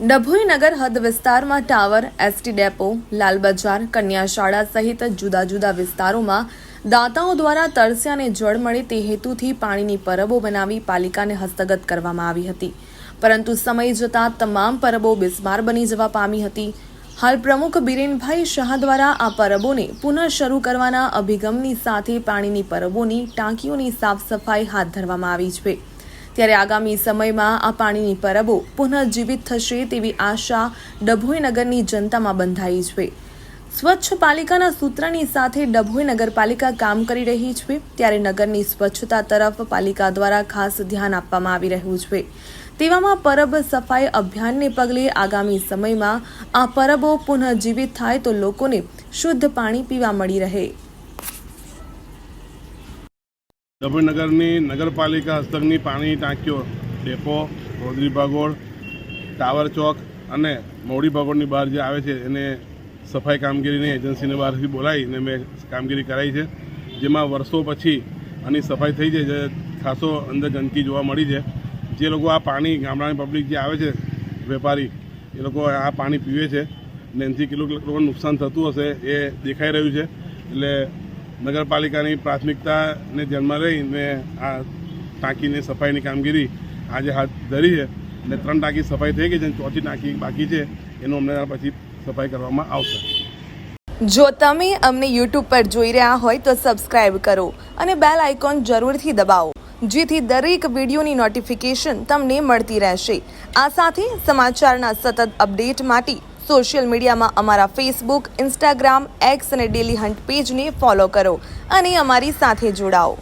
ડભોઈ નગર હદ વિસ્તારમાં ટાવર એસટી ડેપો લાલ બજાર કન્યા સહિત જુદા જુદા વિસ્તારોમાં દાતાઓ દ્વારા તરસ્યાને જળ મળે તે હેતુથી પાણીની પરબો બનાવી પાલિકાને હસ્તગત કરવામાં આવી હતી. પરંતુ સમય જતાં તમામ પરબો બિસ્માર બની જવા પામી હતી. હાલ પ્રમુખ બિરેનભાઈ શાહ દ્વારા આ પરબોને પુનઃ શરૂ કરવાના અભિગમની સાથે પાણીની પરબોની ટાંકીઓની સાફ સફાઈ હાથ ધરવામાં આવી છે. ત્યારે આગામી સમયમાં આ પાણીની પરબો પુનઃજીવિત થશે તેવી આશા ડભોઈ નગરની જનતામાં બંધાઈ છે. સ્વચ્છ પાલિકાના સૂત્રની સાથે ડભોઈ નગરપાલિકા કામ કરી રહી છે, ત્યારે નગરની સ્વચ્છતા તરફ પાલિકા દ્વારા ખાસ ધ્યાન આપવામાં આવી રહ્યું છે. તેવામાં પરબ સફાઈ અભિયાનને પગલે આગામી સમયમાં આ પરબો પુનઃજીવિત થાય તો લોકોને શુદ્ધ પાણી પીવા મળી રહે. ડભોઈનગરની નગરપાલિકા હસ્તકની પાણીની ટાંકીઓ, ડેપો રોદરી ભાગોળ, ટાવર ચોક અને મોડી ભાગોળની બહાર જે આવે છે એને સફાઈ કામગીરીની એજન્સીને બહારથી બોલાવીને મેં કામગીરી કરાઈ છે. જેમાં વર્ષો પછી આની સફાઈ થઈ છે, જે ખાસો અંદર ગંદકી જોવા મળી છે. જે લોકો આ પાણી ગામડાની પબ્લિક જે આવે છે, વેપારી, એ લોકો આ પાણી પીવે છે. ને એનાથી કેટલું લોકોને નુકસાન થતું હશે એ દેખાઈ રહ્યું છે. એટલે નગરપાલિકાની પ્રાથમિકતાને ધ્યાનમાં લઈને આ ટાંકીની સફાઈની કામગીરી આજે હાથ ધરી છે અને ત્રણ ટાંકી સફાઈ થઈ ગઈ છે અને ચોથી ટાંકી બાકી છે. એનું અમને પછી સફાઈ કરવામાં આવશે. જો તમે અમને યુટ્યુબ પર જોઈ રહ્યા હોય તો સબસ્ક્રાઇબ કરો અને બેલ આઇકોન જરૂરથી દબાવો, જેથી દરેક વિડીયોની નોટિફિકેશન તમને મળતી રહેશે. આ સાથે સમાચારના સતત અપડેટ માટે સોશિયલ મીડિયામાં અમારા ફેસબુક ઇન્સ્ટાગ્રામ એક્સ અને ડેલી હન્ટ પેજને ફોલો કરો અને અમારી સાથે જોડાઓ.